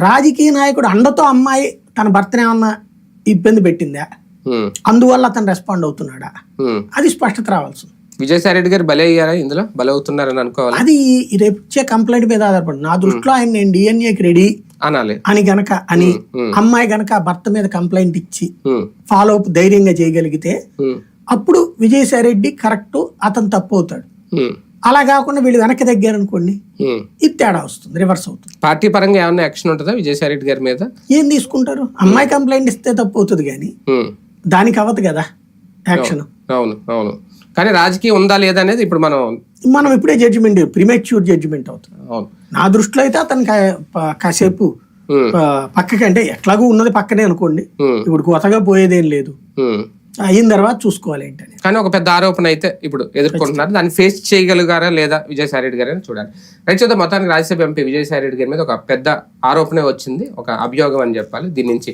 రాజకీయ నాయకుడు అండతో అమ్మాయి తన భర్తను ఏమన్నా ఇబ్బంది పెట్టిందా? అందువల్ల అతను రెస్పాండ్ అవుతున్నాడా. అది స్పష్టత రావాల్సింది. విజయసాయి రెడ్డి గారు బలి అయ్యారా ఇందులో? బలి అవుతున్నారని అనుకోవాలి? అది రేపు ఇచ్చే కంప్లైంట్ మీద ఆధారపడి నా దృష్టిలో ఆయన నేను డిఎన్ఏకి రెడీ అనాలి. అని గనక అని. అమ్మాయి గనక భర్త మీద కంప్లైంట్ ఇచ్చి ఫాలో అప్ ధైర్యంగా చేయగలిగితే అప్పుడు విజయసాయి రెడ్డి కరెక్ట్ అతను తప్పు అవుతాడు. అలా కాకుండా వీళ్ళు వెనక్కి తగ్గారనుకోండి ఉమ్. ఇది తేడా వస్తుంది రివర్స్ అవుతుంది. పార్టీ పరంగా ఏమైనా యాక్షన్ ఉంటుందా విజయసాయి రెడ్డి గారి మీద? ఏం తీసుకుంటారు? అమ్మాయి కంప్లైంట్ ఇస్తే తప్పు అవుతుంది కానీ దానికి అవ్వదు కదా యాక్షన్. అవును అవును కానీ రాజకీయం ఉందా లేదా అనేది ఇప్పుడు మనం మనం ఇప్పుడే జడ్జిమెంట్ ప్రిమేచ్యూర్ జడ్జిమెంట్ అవుతుంది అవును. నా దృష్టిలో అయితే అతను కాసేపు పక్కకి అంటే ఎట్లాగూ ఉన్నది పక్కనే అనుకోండి. ఇప్పుడు కొత్తగా పోయేదేం లేదు. అయిన తర్వాత చూసుకోవాలి ఏంటని. కానీ ఒక పెద్ద ఆరోపణ అయితే ఇప్పుడు ఎదుర్కొంటున్నారు. దాన్ని ఫేస్ చేయగలిగారా లేదా విజయసాయి రెడ్డి గారు అని చూడాలి. రైట్ చూద్దాం. మొత్తానికి రాజ్యసభ ఎంపీ విజయసాయి రెడ్డి గారి మీద ఒక పెద్ద ఆరోపణ వచ్చింది. ఒక అభియోగం అని చెప్పాలి. దీని నుంచి